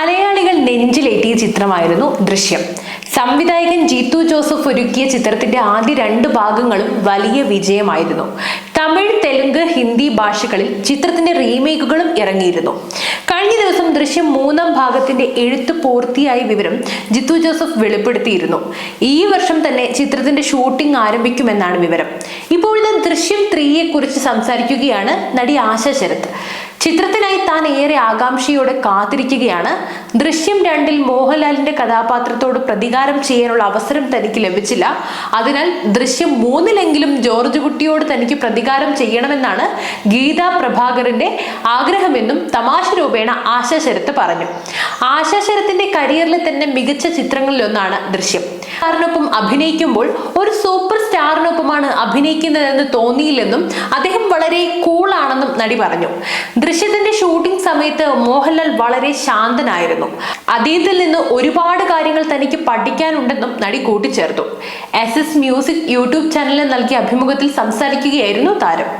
മലയാളികൾ നെഞ്ചിലേറ്റിയ ചിത്രമായിരുന്നു ദൃശ്യം. സംവിധായകൻ ജീത്തു ജോസഫ് ഒരുക്കിയ ചിത്രത്തിന്റെ ആദ്യ രണ്ട് ഭാഗങ്ങളും വലിയ വിജയമായിരുന്നു. തമിഴ് തെലുങ്ക് ഹിന്ദി ഭാഷകളിൽ ചിത്രത്തിന്റെ റീമേക്കുകളും ഇറങ്ങിയിരുന്നു. കഴിഞ്ഞ ദിവസം ദൃശ്യം മൂന്നാം ഭാഗത്തിന്റെ എഴുത്ത് പൂർത്തിയായ വിവരം ജിത്തു ജോസഫ് വെളിപ്പെടുത്തിയിരുന്നു. ഈ വർഷം തന്നെ ചിത്രത്തിന്റെ ഷൂട്ടിംഗ് ആരംഭിക്കുമെന്നാണ് വിവരം. ഇപ്പോഴത്തെ ദൃശ്യം ത്രീയെ കുറിച്ച് സംസാരിക്കുകയാണ് നടി ആശ ശരത്. ചിത്രത്തിനായി താൻ ഏറെ ആകാംക്ഷയോടെ കാത്തിരിക്കുകയാണ്. ദൃശ്യം രണ്ടിൽ മോഹൻലാലിന്റെ കഥാപാത്രത്തോട് പ്രതികാരം ചെയ്യാനുള്ള അവസരം തനിക്ക് ലഭിച്ചില്ല. അതിനാൽ ദൃശ്യം മൂന്നിലെങ്കിലും ജോർജ് കുട്ടിയോട് തനിക്ക് പ്രതികാരം ചെയ്യണമെന്നാണ് ഗീതാ പ്രഭാകറിന്റെ ആഗ്രഹമെന്നും തമാശ രൂപേണ ആശാ ശരത്ത് പറഞ്ഞു. ആശാ ശരത്തിന്റെ കരിയറിലെ തന്നെ മികച്ച ചിത്രങ്ങളിലൊന്നാണ് ദൃശ്യം. സ്റ്റാറിനൊപ്പം അഭിനയിക്കുമ്പോൾ ഒരു സൂപ്പർ സ്റ്റാറിനൊപ്പമാണ് അഭിനയിക്കുന്നതെന്ന് തോന്നിയില്ലെന്നും അദ്ദേഹം വളരെ കൂളാണെന്നും നടി പറഞ്ഞു. ദൃശ്യത്തിന്റെ ഷൂട്ടിംഗ് സമയത്ത് മോഹൻലാൽ വളരെ ശാന്തനായിരുന്നു. അദ്ദേഹത്തിൽ നിന്ന് ഒരുപാട് കാര്യങ്ങൾ തനിക്ക് പഠിക്കാനുണ്ടെന്നും നടി കൂട്ടിച്ചേർത്തു. എസ് എസ് മ്യൂസിക് യൂട്യൂബ് ചാനലിൽ നൽകിയ അഭിമുഖത്തിൽ സംസാരിക്കുകയായിരുന്നു താരം.